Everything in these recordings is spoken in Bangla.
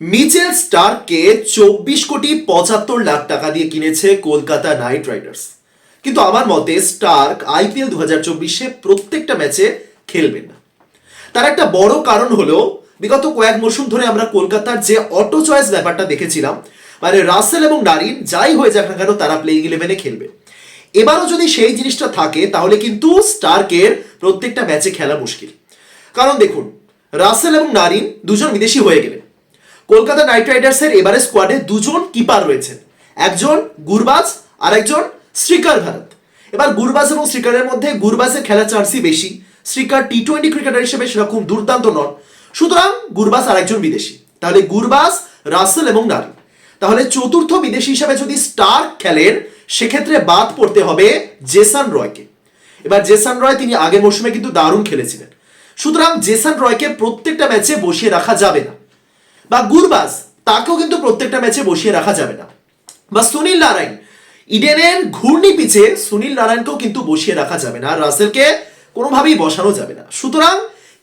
মিচেল স্টারকে চব্বিশ কোটি পঁচাত্তর লাখ টাকা দিয়ে কিনেছে কলকাতা নাইট রাইডার্স। কিন্তু আমার মতে স্টার্ক আইপিএল দু হাজার চব্বিশে প্রত্যেকটা ম্যাচে খেলবেন না। তার একটা বড় কারণ হলো, বিগত কয়েক মরশুম ধরে আমরা কলকাতার যে অটো চয়েস ব্যাপারটা দেখেছিলাম মানে রাসেল এবং নারিন যাই হয়ে যাক না কেন তারা প্লেইং ইলেভেনে খেলবে। এবারও যদি সেই জিনিসটা থাকে, তাহলে কিন্তু স্টার্কের প্রত্যেকটা ম্যাচে খেলা মুশকিল। কারণ দেখুন, রাসেল এবং নারিন দুজন বিদেশি হয়ে গেলেন। কলকাতা নাইট রাইডার্সের এবারে স্কোয়াডে দুজন কিপার রয়েছেন। একজন গুরবাজ আর একজন শ্রীকার ভারত। এবার গুরবাজ এবং শ্রীকারের মধ্যে গুরবাজের খেলার চান্সই বেশি, শ্রীকার টি টোয়েন্টি ক্রিকেটার হিসেবে সেরকম দুর্দান্ত নন। সুতরাং গুরবাজ আর একজন বিদেশি। তাহলে গুরবাজ, রাসেল এবং নারী। তাহলে চতুর্থ বিদেশি হিসাবে যদি স্টার খেলেন, সেক্ষেত্রে বাদ পড়তে হবে জেসান রয়কে। এবার জেসান রয় তিনি আগের মৌসুমে কিন্তু দারুণ খেলেছিলেন। সুতরাং জেসান রয়কে প্রত্যেকটা ম্যাচে বসিয়ে রাখা যাবে না। বা গুরবাজ, তাকেও কিন্তু প্রত্যেকটা ম্যাচে বসিয়ে রাখা যাবে না। বা সুনীল নারায়ণ, ইডেনের ঘূর্ণি পিছে সুনীল নারায়ণকেও কিন্তু বসিয়ে রাখা যাবে না, আর রাসেলকে কোনোভাবেই বসানো যাবে না। সুতরাং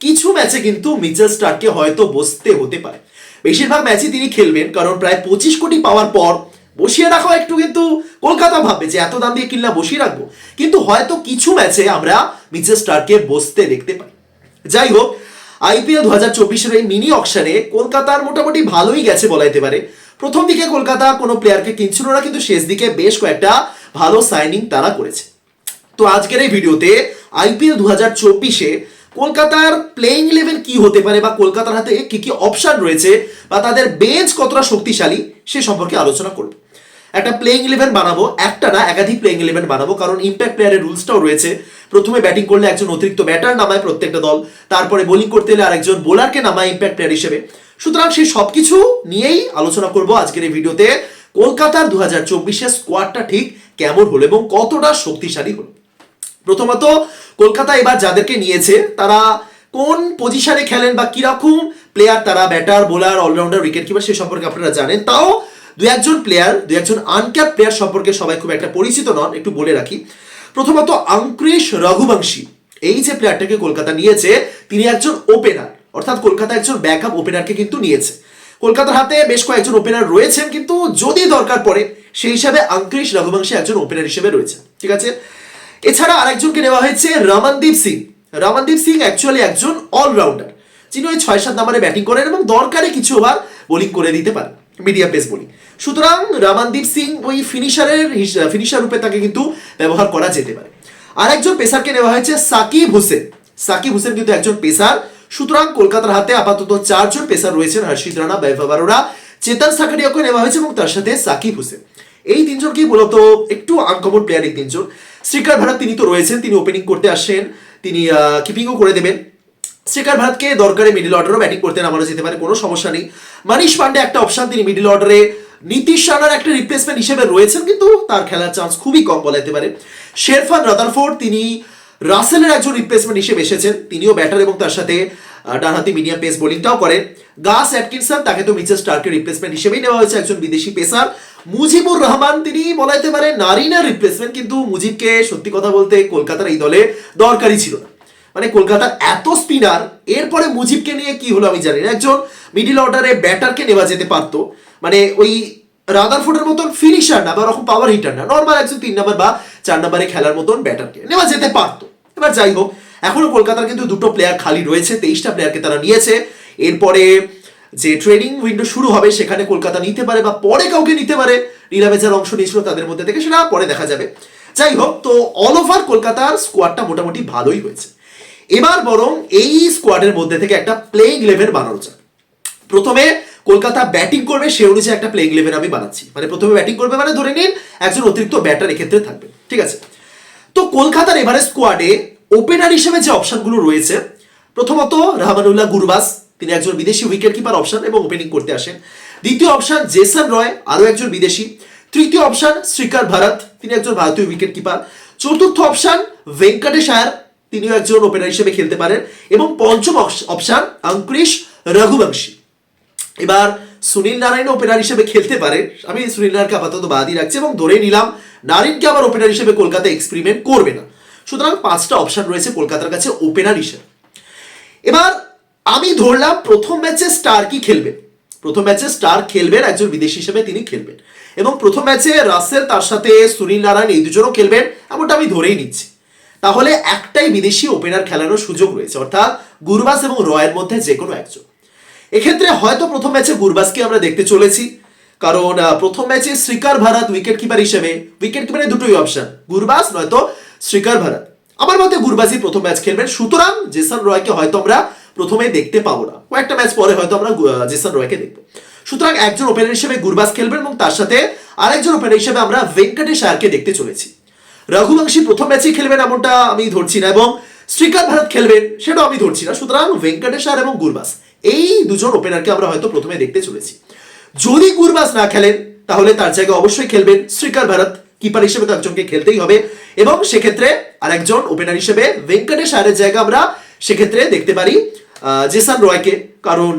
কিছু ম্যাচে কিন্তু মিচেল স্টার্ককে হয়তো বসতে হতে পারে। বেশিরভাগ ম্যাচই তিনি খেলবেন, কারণ প্রায় পঁচিশ কোটি পাওয়ার পর বসিয়ে রাখা একটু কিন্তু কলকাতা ভাববে যে এত দাম দিয়ে কিনলা বসিয়ে রাখব। কিন্তু হয়তো কিছু ম্যাচে আমরা মিচেল স্টার্ককে বসতে দেখতে পাই। যাই হোক আইপিএল দু হাজার চব্বিশের এই মিনি অকশনে কলকাতার মোটামুটি ভালোই গেছে বলা যেতে পারে। প্রথম দিকে কলকাতা কোনো প্লেয়ারকে কিনছিল না, কিন্তু শেষ দিকে বেশ কয়েকটা ভালো সাইনিং তারা করেছে। তো আজকের এই ভিডিওতে আইপিএল দু হাজার চব্বিশে কলকাতার প্লেইং ইলেভেন কি হতে পারে বা কলকাতার হাতে কি কি অপশন রয়েছে বা তাদের বেঞ্চ কতটা শক্তিশালী সে সম্পর্কে আলোচনা করব। একটা প্লেইং ইলেভেন বানাবো, একটা না, একাধিক প্লেইং ইলেভেন বানাবো, কারণ ইম্প্যাক্ট প্লেয়ারের রুলসটাও রয়েছে। প্রথমে ব্যাটিং করলে একজন অতিরিক্ত ব্যাটার নামায় প্রত্যেকটা দল, তারপরে বোলিং করতে এলে আরেকজন বোলারকে নামায় ইম্প্যাক্ট প্লেয়ার হিসেবে। সুতরাং সেই সবকিছু নিয়েই আলোচনা করব আজকের এই ভিডিওতে। কলকাতার দু হাজার চব্বিশের স্কোয়াডটা ঠিক কেমন হলো এবং কতটা শক্তিশালী হলো? প্রথমত, কলকাতা এবার যাদেরকে নিয়েছে, তারা কোন পজিশনে খেলেন বা কীরকম প্লেয়ার তারা batter bowler allrounder wicket keeper সে সম্পর্কে আপনারা জানেন। তাও দু একজন প্লেয়ার দু একজন আনক্যাপ প্লেয়ার সম্পর্কে সবাই খুব একটা পরিচিত নন, একটু বলে রাখি। প্রথমত অঙ্কুরেশ রঘুবংশী, এই যে প্লেয়ারটাকে কলকাতা নিয়েছে, তিনি একজন ওপেনার অর্থাৎ কলকাতা একজন ব্যাকআপ ওপেনারকে কিন্তু নিয়েছে। কলকাতার হাতে বেশ কয়েকজন ওপেনার রয়েছেন, কিন্তু যদি দরকার পড়ে, সেই হিসাবে অঙ্কুরেশ রঘুবংশী একজন ওপেনার হিসেবে রয়েছে, ঠিক আছে? এছাড়া আরেকজনকে নেওয়া হয়েছে রমনদীপ সিং। রমনদীপ সিং অ্যাকচুয়ালি একজন অলরাউন্ডার যিনি ওই ছয় সাত নাম্বারে ব্যাটিং করেন এবং দরকারে কিছু ওভার বোলিং করে দিতে পারেন। মিডিয়াম পেস বলি। সুতরাং রমনদীপ সিং ওই ফিনিশারের ফিনিশার রূপে তাকে কিন্তু ব্যবহার করা যেতে পারে। আর একজন পেসারকে নেওয়া হয়েছে সাকিব হোসেন। সাকিব হোসেন কিন্তু একজন পেসার। সুতরাং কলকাতার হাতে আপাতত চারজন পেসার রয়েছেন, হর্ষিত রানা, বৈভব আরোরা, চেতন সাকারিয়াকে নেওয়া হয়েছে এবং তার সাথে সাকিব হোসেন। এই তিনজনকেই মূলত একটু আনকমন প্লেয়ার এই তিনজন। শ্রীকার ভারত তিনি তো রয়েছেন, তিনি ওপেনিং করতে আসেন, তিনি কিপিংও করে দেবেন। শ্রীকার ভারতকে দরকারে মিডিল অর্ডারও ব্যাটিং করতে নামানো যেতে পারে, কোনো সমস্যা নেই। মানিশ পান্ডে একটা অপশন তিনি মিডিল অর্ডারে নীতিশ রানার একটা রিপ্লেসমেন্ট হিসেবে রয়েছেন, কিন্তু তার খেলার চান্স খুবই কম বলা যেতে পারে। শেরফান রাদারফোর্ড, তিনি রাসেলের একজন রিপ্লেসমেন্ট হিসেবে এসেছেন, তিনিও ব্যাটার এবং তার সাথে ডানহাতি মিডিয়াম পেস বোলিংটাও করেন। গাস অ্যাটকিনসন, তাকে তো মিচেল স্টার্কের রিপ্লেসমেন্ট হিসেবেই নেওয়া হয়েছে, একজন বিদেশি পেসার মুজিবুর রহমান, তিনি বলা যেতে পারে নারিনার রিপ্লেসমেন্ট কিন্তু মুজিবকে সত্যি কথা বলতে কলকাতার এই দলে দরকারই ছিল না। মানে কলকাতার এত স্পিনার এরপরে মুজিবকে নিয়ে কি হলো আমি জানি না। একজন মিডিল অর্ডারে ব্যাটারকে নেওয়া যেতে পারতো। মানে ওই রাদারফোর্ডের মতন ফিনিশার না, বা ওরকম পাওয়ার হিটার না নর্মাল একজন তিন নাম্বার বা চার নাম্বারে খেলার মতন ব্যাটারকে নেওয়া যেতে পারতো। এবার যাই হোক, এখনও কলকাতার কিন্তু দুটো প্লেয়ার খালি রয়েছে, তেইশটা প্লেয়ারকে তারা নিয়েছে। এরপরে যে ট্রেনিং উইন্ডো শুরু হবে, সেখানে কলকাতা নিতে পারে বা পরে কাউকে নিতে পারে নিলামে যারা অংশ নিয়েছিল তাদের মধ্যে থেকে, সেটা পরে দেখা যাবে। যাই হোক, তো অল ওভার কলকাতার স্কোয়াডটা মোটামুটি ভালোই হয়েছে। এবার বরং এই স্কোয়াডের মধ্যে থেকে একটা প্লেইং ইলেভেন বানানো যাক। প্রথমে কলকাতা ব্যাটিং করবে, সে অনুযায়ী একটা প্লেইং ইলেভেন আমি বানাচ্ছি। মানে প্রথমে ব্যাটিং করবে মানে ধরে নিন, একজন অতিরিক্ত ব্যাটার এক্ষেত্রে থাকবে, ঠিক আছে? তো কলকাতার এবারে স্কোয়াডে ওপেনার হিসেবে যে অপশনগুলো রয়েছে, প্রথমত রহমানুল্লাহ গুরবাস তিনি একজন বিদেশি উইকেট কিপার অপশন এবং ওপেনিং করতে আসেন। দ্বিতীয় অপশন জেসন রয়, আরও একজন বিদেশি। তৃতীয় অপশন শ্রীকার ভারত, তিনি একজন ভারতীয় উইকেট কিপার চতুর্থ অপশন ভেঙ্কটেশ আয়ার তিনিও একজন ওপেনার হিসেবে খেলতে পারেন। এবং পঞ্চম অপশন অঙ্কুরিশ রঘুবংশী। এবার সুনীল নারায়ণ ওপেনার হিসেবে খেলতে পারে। আমি সুনীল নারায়ণকে আপাতত বাদই রাখছি এবং ধরে নিলাম নারিনকে আবার ওপেনার হিসেবে কলকাতা এক্সপেরিমেন্ট করবে না। সুতরাং পাঁচটা অপশন রয়েছে কলকাতার কাছে ওপেনার হিসেবে। এবার আমি ধরলাম প্রথম ম্যাচে স্টার কি খেলবে? প্রথম ম্যাচে স্টার খেলবেন একজন বিদেশি হিসেবে তিনি খেলবেন। এবং প্রথম ম্যাচে রাসেল, তার সাথে সুনীল নারায়ণ এই দুজনও খেলবেন, এমনটা আমি ধরেই নিচ্ছি। তাহলে একটাই বিদেশি ওপেনার খেলানোর সুযোগ রয়েছে, অর্থাৎ গুরবাস এবং রয়ের মধ্যে যে কোনো একজন। এক্ষেত্রে হয়তো প্রথম ম্যাচে গুরবাসকে আমরা দেখতে চলেছি, কারণ প্রথম ম্যাচে শ্রীকার ভারত উইকেট কিপার হিসেবে উইকেট কিপারের দুটোই অপশন গুরবাস নয়তো শ্রীকার ভারত। আমার মতে গুরবাসই প্রথম ম্যাচ খেলবেন, সুতরাং জেসন রয়কে হয়তো আমরা প্রথমে দেখতে পাবো না। কয়েকটা ম্যাচ পরে হয়তো আমরা জেসন রয়কে দেখব। সুতরাং একজন ওপেনার হিসেবে গুরবাস খেলবেন এবং তার সাথে আরেকজন ওপেনার হিসেবে আমরা ভেঙ্কটেশ আয়ারকে দেখতে চলেছি। রঘুবংশী প্রথম ম্যাচেই খেলবেন এমনটা আমি ধরছি না, এবং শ্রীকান্ত ভারত খেলবেন সেটাও আমি ধরছি না। সুতরাং ভেঙ্কটেশ্বর এবং গুরবাস, এই দুজন ওপেনারকে আমরা হয়তো প্রথমে দেখতে চলেছি। যদি গুরবাস না খেলেন, তাহলে তার জায়গায় অবশ্যই খেলবেন শ্রীকার ভারত কিপার হিসেবে তো একজনকে খেলতেই হবে, এবং সেক্ষেত্রে আরেকজন ওপেনার হিসেবে ভেঙ্কটেশ আয়ারের জায়গা আমরা সেক্ষেত্রে দেখতে পারি জেসান রয়কে, কারণ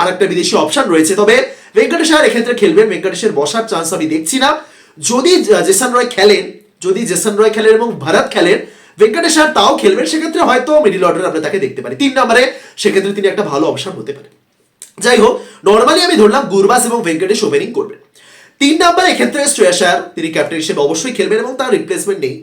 আরেকটা বিদেশি অপশন রয়েছে। তবে ভেঙ্কটেশ আয়ার এক্ষেত্রে খেলবেন ভেঙ্কটেশের বসার চান্স আমি দেখছি না। যদি জেসান রয় খেলেন যদি জেসন রয় খেলেন এবং ভারত খেলেন ভেঙ্কটেশ আর তাও খেলবেন, সেক্ষেত্রে হয়তো মিডিল অর্ডার আমরা তাকে দেখতে পারি। তিন নম্বরে সেক্ষেত্রে তিনি একটা ভালো অপশন হতে পারে। যাই হোক নর্মালি আমি ধরলাম গুরবাস এবং ভেঙ্কটেশ ওপেনিং করবেন। তিন নাম্বার এক্ষেত্রে শ্রেয়াস আয়ার তিনি ক্যাপ্টেন হিসেবে অবশ্যই খেলবেন এবং তার রিপ্লেসমেন্ট নেই।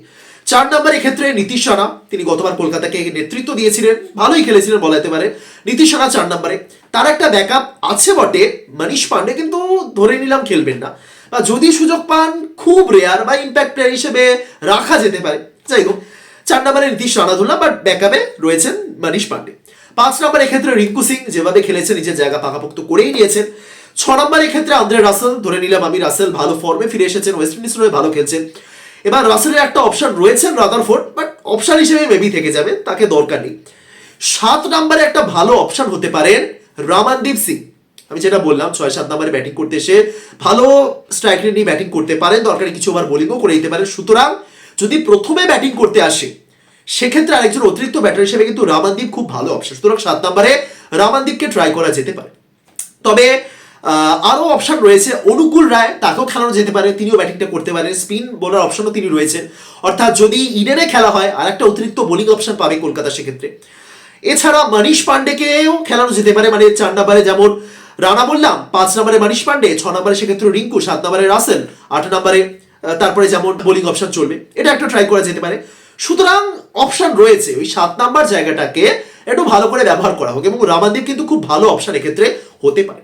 চার নাম্বার এক্ষেত্রে নীতিশ রানা, তিনি গতবার কলকাতাকে নেতৃত্ব দিয়েছিলেন, ভালোই খেলেছিলেন বলা যেতে পারে। নীতিশ রানা চার নাম্বারে। তার একটা ব্যাকআপ আছে বটে, মনীষ পান্ডে, কিন্তু ধরে নিলাম খেলবেন না। বা যদি সুযোগ পান, খুব রেয়ার বা ইম্প্যাক্ট প্লেয়ার হিসেবে রাখা যেতে পারে। যাই হোক, চার নম্বরে নীতিশ রানা ধরলাম বাট ব্যাকআপে রয়েছেন মনীষ পান্ডে। পাঁচ নম্বর এক্ষেত্রে রিঙ্কু সিং, যেভাবে খেলেছেন, নিজের জায়গা পাকাপোক্ত করেই নিয়েছেন। ছ নম্বর এক্ষেত্রে আন্দ্রে রাসেল, ধরে নিলাম আমি রাসেল, ভালো ফর্মে ফিরে এসেছেন ওয়েস্ট ইন্ডিজ হয়ে ভালো খেলছেন। এবার রাসেলের একটা অপশন রয়েছেন রাদারফোর্ড বাট অপশন হিসেবে মেবি থেকে যাবে, তাকে দরকার নেই। সাত নম্বরে একটা ভালো অপশন হতে পারেন রামানদীপ সিং। আমি যেটা বললাম ছয় সাত নম্বরে ব্যাটিং করতে এসে ভালো স্ট্রাইক রেট নিয়ে ব্যাটিং করতে পারেন দরকারি কিছু ওভার বোলিংও করে দিতে পারেন। সুতরাং যদি প্রথমে ব্যাটিং করতে আসে সেক্ষেত্রে আরেকজন অতিরিক্ত ব্যাটার হিসেবে কিন্তু রামানদীপ খুব ভালো অপশন সুতরাং সাত নম্বরে রামানদীপকে ট্রাই করা যেতে পারে। তবে আহ, আরও অপশন রয়েছে। অনুকূল রায় তাকেও খেলানো যেতে পারে তিনিও ব্যাটিংটা করতে পারেন। স্পিন বোলার অপশনও তিনি রয়েছেন। অর্থাৎ যদি ইডেনে খেলা হয় আর একটা অতিরিক্ত বোলিং অপশন পাবে কলকাতা সেক্ষেত্রে। এছাড়া মনীষ পান্ডেকেও খেলানো যেতে পারে মানে চার নম্বরে যেমন রানা বললাম পাঁচ নম্বরে মনীষ পান্ডে, ছ নম্বরে সেক্ষেত্রে রিঙ্কু, সাত নম্বরে রাসেল, আট নম্বরে তারপরে যেমন বোলিং অপশন চলবে। এটা একটা ট্রাই করা যেতে পারে। সুতরাং অপশন রয়েছে। ওই সাত নাম্বার জায়গাটাকে একটু ভালো করে ব্যবহার করা হোক এবং রামানদীপ কিন্তু খুব ভালো অপশন এক্ষেত্রে হতে পারে।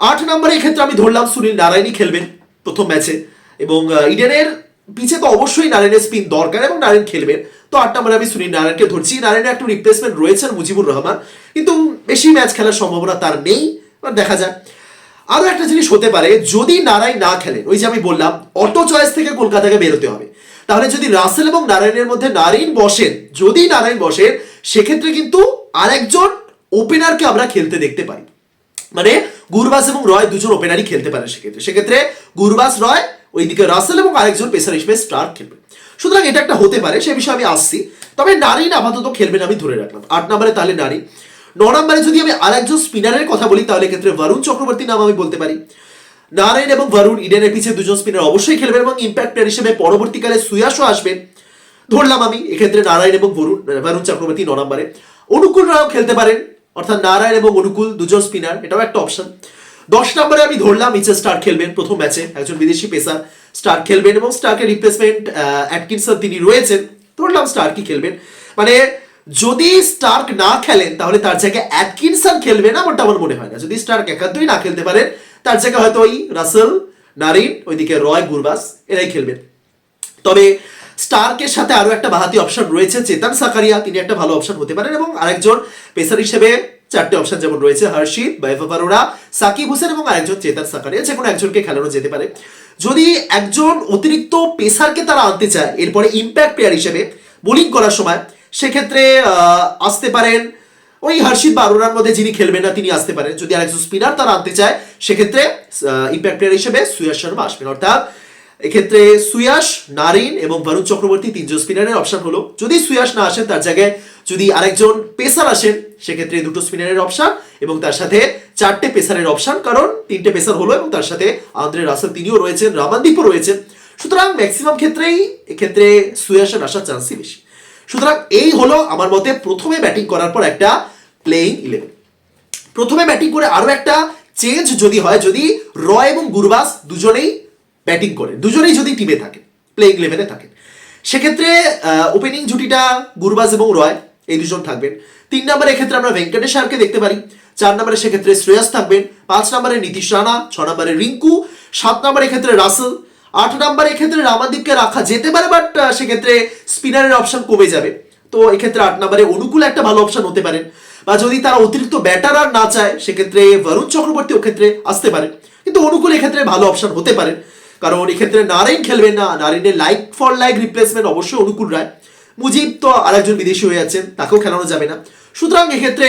আট নম্বরে এক্ষেত্রে আমি ধরলাম সুনীল নারায়ণই খেলবেন প্রথম ম্যাচে এবং ইডেনের পিছে তো অবশ্যই নারায়ণের স্পিন দরকার এবং নারায়ণ খেলবেন। তো আট নম্বরে আমি সুনীল নারায়ণকে ধরছি। নারায়ণের একটু রিপ্লেসমেন্ট রয়েছেন মুজিবুর রহমান। কিন্তু বেশি ম্যাচ খেলার সম্ভাবনা তার নেই। এবার দেখা যাক। আরও একটা জিনিস হতে পারে, যদি নারায়ণ না খেলেন, ওই যে আমি বললাম, অটো চয়েস থেকে কলকাতাকে বেরোতে হবে। তাহলে যদি রাসেল এবং নারায়ণের মধ্যে নারায়ণ বসেন, যদি নারায়ণ বসেন, সেক্ষেত্রে কিন্তু আরেকজন ওপেনারকে আমরা খেলতে দেখতে পাই মানে গুরবাস এবং রয় দুজন ওপেনারই খেলতে পারে সেক্ষেত্রে। সেক্ষেত্রে গুরবাস, রয়, ওইদিকে রাসেল এবং আরেকজন পেসার হিসেবে স্টার খেলবে। সুতরাং এটা একটা হতে পারে, সে বিষয়ে আমি আসছি। তবে নারীন আপাতত খেলবেন আমি ধরে রাখলাম। আট নম্বরে তাহলে নারী ন নম্বরে যদি আমি আরেকজন স্পিনারের কথা বলি, তাহলে ক্ষেত্রে বরুণ চক্রবর্তী নাম আমি বলতে পারি। নারায়ণ এবং বরুণ ইডেনের পিছিয়ে দুজন স্পিনার অবশ্যই খেলবেন এবং ইম্প্যাক্ট প্লেয়ার হিসেবে পরবর্তীকালে সুয়াসও আসবেন ধরলাম আমি, এক্ষেত্রে নারায়ণ এবং বরুণ বরুণ চক্রবর্তী ন নম্বরে। অনুকূল রাও খেলতে পারেন, অর্থাৎ নারায়ণ এবং অনুকূল দুজন স্পিনার, এটাও একটা অপশন দশ নম্বরে আমি ধরলাম ইচে স্টার খেলবেন প্রথম ম্যাচে, একজন বিদেশি পেসার। স্টার খেলবেন এবং স্টারকে রিপ্লেসমেন্ট অ্যাটকিনসন তিনি রয়েছেন, ধরলাম স্টার কি খেলবেন। মানে যদি স্টার্ক না খেলেন, তাহলে তার জায়গায় অ্যাটকিনসন খেলবেন এমনটা আমার মনে হয় না। যদি স্টার্ক একান্তই না খেলতে পারেন, তার জায়গায় হয়তো ওই রাসেল, নারিন, ওইদিকে রয় গুরবাস এরাই খেলবেন। তবে স্টার্কের সাথে আরও একটা বাহাতি অপশন রয়েছে, চেতন সাকারিয়া, তিনি একটা ভালো অপশন হতে পারেন, এবং আরেকজন পেসার হিসেবে চারটে অপশন যেমন রয়েছে হর্ষিত বাইফা বারোরা সাকিব হোসেন, এবং আরেকজন চেতন সাকারিয়া, যে কোনো একজনকে খেলানো যেতে পারে। যদি একজন অতিরিক্ত পেসারকে তারা আনতে চায়, এরপরে ইম্প্যাক্ট প্লেয়ার হিসেবে বোলিং করার সময় সেক্ষেত্রে আসতে পারেন। ওই হর্ষিত বারোরার মধ্যে যিনি খেলবেন না, তিনি আসতে পারেন। যদি আরেকজন স্পিনার তারা আনতে চায়, সেক্ষেত্রে ইম্প্যাক্ট প্লেয়ার হিসেবে সুয়াস শর্মা আসবেন। অর্থাৎ, এক্ষেত্রে সুয়াস, নারিন এবং বরুণ চক্রবর্তী তিনজন স্পিনারের অপশন হলো। যদি সুয়াস না আসেন তার জায়গায় যদি আরেকজন পেসার আসেন, সেক্ষেত্রে দুটো স্পিনারের অপশন এবং তার সাথে চারটে পেসারের অপশন কারণ, তিনটে পেসার হলো এবং তার সাথে আন্দ্রে রাসেল তিনিও রয়েছেন, রামানদীপও রয়েছেন। সুতরাং ম্যাক্সিমাম ক্ষেত্রেই, এক্ষেত্রে সুয়াসের আসার চান্সই বেশি। সুতরাং এই হলো আমার মতে প্রথমে ব্যাটিং করার পর একটা প্লেইং ইলেভেন প্রথমে ব্যাটিং করে আরও একটা চেঞ্জ যদি হয়, যদি রয় এবং গুরবাস দুজনেই ব্যাটিং করে, দুজনেই যদি টিমে থাকে প্লেইং ইলেভেনে থাকে। সেক্ষেত্রে ওপেনিং জুটিটা গুরবাজ এবং রয়, এই দুজন থাকবেন। তিন নম্বরে এক্ষেত্রে আমরা ভেঙ্কটেশ দেখতে পারি। চার নম্বরে সেক্ষেত্রে শ্রেয়াস থাকবেন। পাঁচ নম্বরে নীতিশ রানা, ছ নম্বরে রিঙ্কু, সাত নম্বরে ক্ষেত্রে রাসেল আট নম্বরে এক্ষেত্রে রামাদীপকে রাখা যেতে পারে বাট সেক্ষেত্রে স্পিনারের অপশন কমে যাবে। তো এক্ষেত্রে আট নম্বরে অনুকূল একটা ভালো অপশন হতে পারে। বা যদি তারা অতিরিক্ত ব্যাটার আর না চায়, সেক্ষেত্রে বরুণ চক্রবর্তী ক্ষেত্রে আসতে পারে। কিন্তু অনুকূল এক্ষেত্রে ভালো অপশন হতে পারে। কারণ এক্ষেত্রে নারায়ণ খেলবেন না। নারায়ণের লাইক ফর লাইক রিপ্লেসমেন্ট অবশ্যই অনুকূল রায়। মুজিব তো আরেকজন বিদেশি হয়ে যাচ্ছেন তাকেও খেলানো যাবে না। সুতরাং এক্ষেত্রে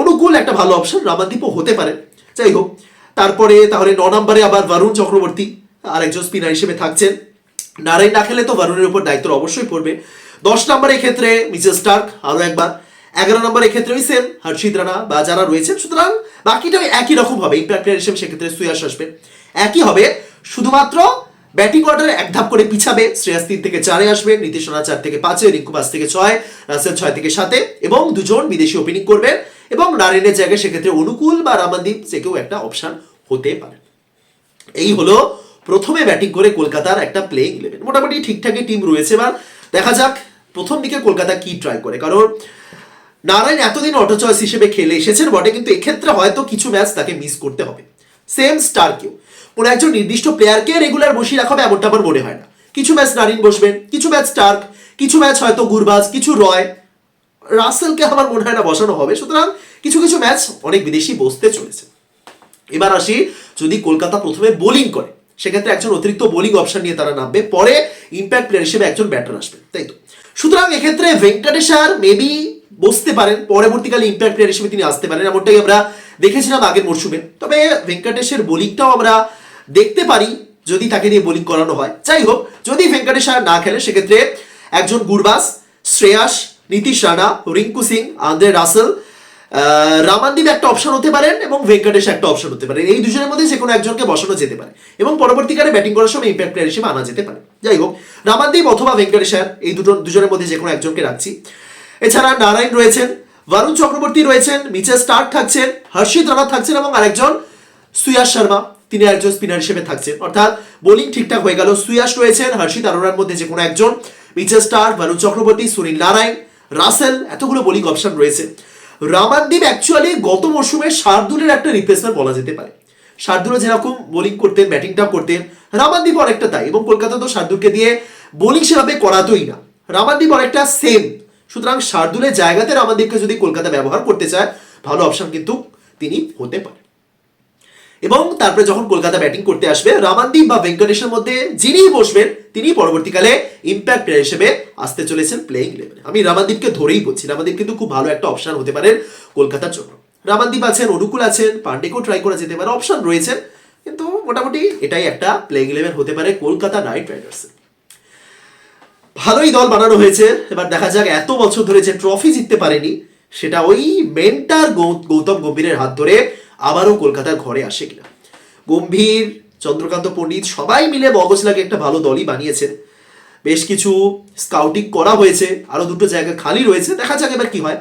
অনুকূল একটা ভালো অপশন রামাদীপও হতে পারে। যাই হোক, তারপরে তাহলে ন নম্বরে আবার বরুণ চক্রবর্তী আরেকজন স্পিনার হিসেবে থাকছেন। নারায়ণ না খেলে তো বরুণের উপর দায়িত্ব অবশ্যই পড়বে। দশ নম্বরে ক্ষেত্রে মিসেস স্টার্ক আরও একবার। এগারো নম্বরে ক্ষেত্রে ওই সেম হর্ষিত রানা বা যারা রয়েছেন, সুতরাং বাকিটা একই রকম হবে। ইম্প্যাক্ট প্লেয়ার হিসেবে সেক্ষেত্রে সুয়াস আসবে। একই হবে, শুধুমাত্র ব্যাটিং অর্ডারে এক ধাপ করে পিছাবে। শ্রেয়াস তিন থেকে চারে আসবে নীতিশ রানা চার থেকে পাঁচে রিঙ্কু পাঁচ থেকে ছয় রাসেল ছয় থেকে সাতে এবং দুজন বিদেশি ওপেনিং করবে এবং নারায়ণের জায়গায় সেক্ষেত্রে অনুকূল বা রামানদীপ যে কেউ একটা অপশন হতে পারে। এই হলো প্রথমে ব্যাটিং করে কলকাতার একটা প্লেইং ইলেভেন মোটামুটি ঠিকঠাকই টিম রয়েছে এবার। দেখা যাক, প্রথম দিকে কলকাতা কি ট্রাই করে। কারণ, নারায়ণ এতদিন অটো চয়েস হিসেবে খেলে এসেছেন বটে, কিন্তু এক্ষেত্রে হয়তো কিছু ম্যাচ তাকে মিস করতে হবে। সেম স্টার কেউ কোনো একজন নির্দিষ্ট প্লেয়ারকে রেগুলার বসিয়ে রাখা হবে এমনটা আমার মনে হয় না। কিছু ম্যাচ নারিন বসবেন, কিছু ম্যাচ স্টার্ক কিছু ম্যাচ হয়তো গুরবাজ, কিছু রয়। রাসেলকে আমার মনে হয় না বসানো হবে। সুতরাং, কিছু কিছু ম্যাচ অনেক বিদেশি বসতে চলেছে। এবার আসি, যদি কলকাতা প্রথমে বোলিং করে সেক্ষেত্রে একজন অতিরিক্ত বোলিং অপশন নিয়ে তারা নামবে, পরে ইম্প্যাক্ট প্লেয়ার হিসেবে একজন ব্যাটার আসবে, তাই তো? সুতরাং এক্ষেত্রে ভেঙ্কটেশ্বর মেবি বসতে পারেন, পরবর্তীকালে ইম্প্যাক্ট প্লেয়ার হিসেবে তিনি আসতে পারেন, এমনটাই আমরা দেখেছিলাম আগের মরশুমে। তবে ভেঙ্কটেশের বোলিংটাও আমরা দেখতে পারি যদি তাকে নিয়ে বোলিং করানো হয়। যাই হোক, যদি ভেঙ্কটেশ্বর না খেলে, সেক্ষেত্রে একজন গুরবাস, শ্রেয়াস, নীতিশ রানা, রিঙ্কু সিং, আন্দ্রে রাসেল রামানদীপ একটা অপশন হতে পারেন এবং ভেঙ্কটেশ একটা অপশন হতে পারে। এই দুজনের মধ্যে যে কোনো একজনকে বসানো যেতে পারে এবং পরবর্তীকালে ব্যাটিং করার সময় ইম্প্যাক্ট প্লেয়ার হিসেবে আনা যেতে পারে। যাই হোক রামানদীপ অথবা ভেঙ্কটেশ্বর এই দুটো দুজনের মধ্যে যে কোনো একজনকে রাখছি। এছাড়া নারায়ণ রয়েছেন বরুণ চক্রবর্তী রয়েছেন, মিচেল স্টার্ক থাকছেন, হর্ষিত রানা থাকছেন এবং আরেকজন সুয়াস শর্মা, তিনি একজন স্পিনার হিসেবে থাকছেন। অর্থাৎ বোলিং ঠিকঠাক হয়ে গেল। সুয়াস রয়েছেন, হর্ষিত আরোরার মধ্যে যে কোনো একজন Mitchell Starc Varun Chakravarthy, Sunil Narine, Russell, এতগুলো বোলিং অপশন রয়েছে। রামানদীপ অ্যাকচুয়ালি গত মরশুমে শার্দুলের একটা রিপ্লেসমেন্ট বলা যেতে পারে। শার্দুলও যেরকম বোলিং করতেন ব্যাটিংটা করতেন রামানদীপ অনেকটা তাই এবং কলকাতা তো শার্দুলকে দিয়ে বোলিং সেভাবে করাতোই না। রামানদীপ অনেকটা সেম সুতরাং শার্দুলের জায়গাতে রামানদীপকে যদি কলকাতা ব্যবহার করতে চায়, ভালো অপশন কিন্তু তিনি হতে পারে। এবং তারপরে যখন কলকাতা ব্যাটিং করতে আসবে, রামানদীপ বা ভেঙ্কটেশের মধ্যে যিনি বসবেন, তিনি পরবর্তীকালে ইম্প্যাক্ট প্লেয়ার হিসেবে আসতে চলেছেন প্লেইং ইলেভেনে আমি রামানদীপকে ধরেই বলছি, রামানদীপ কিন্তু খুব ভালো একটা অপশন হতে পারেন কলকাতার জন্য। রামানদীপ আছেন, অনুকূল আছেন, পান্ডেকেও ট্রাই করা যেতে পারে অপশন রয়েছে, কিন্তু মোটামুটি এটাই একটা প্লেইং ইলেভেন হতে পারে কলকাতা নাইট রাইডার্স। ভালোই দল বানানো হয়েছে, এবার দেখা যাক এত বছর ধরে যে ট্রফি জিততে পারেনি, সেটা ওই মেন্টার গৌতম গম্ভীরের হাত ধরে আবারও কলকাতার ঘরে আসে কিনা? গম্ভীর, চন্দ্রকান্ত পণ্ডিত সবাই মিলে মগজলাকে একটা ভালো দলই বানিয়েছেন। বেশ কিছু স্কাউটিং করা হয়েছে আরও দুটো জায়গা খালি রয়েছে, দেখা যাক এবার কি হয়।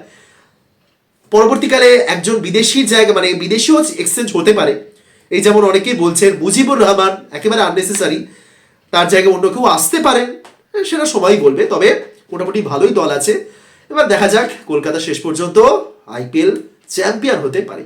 পরবর্তীকালে একজন বিদেশির জায়গা মানে বিদেশিও এক্সচেঞ্জ হতে পারে। এই যেমন অনেকেই বলছেন, মুজিবুর রহমান, একেবারে আননেসেসারি তার জায়গায় অন্য কেউ আসতে পারেন সেটা সবাই বলবে, তবে মোটামুটি ভালোই দল আছে। এবার দেখা যাক, কলকাতা শেষ পর্যন্ত আইপিএল চ্যাম্পিয়ন হতে পারে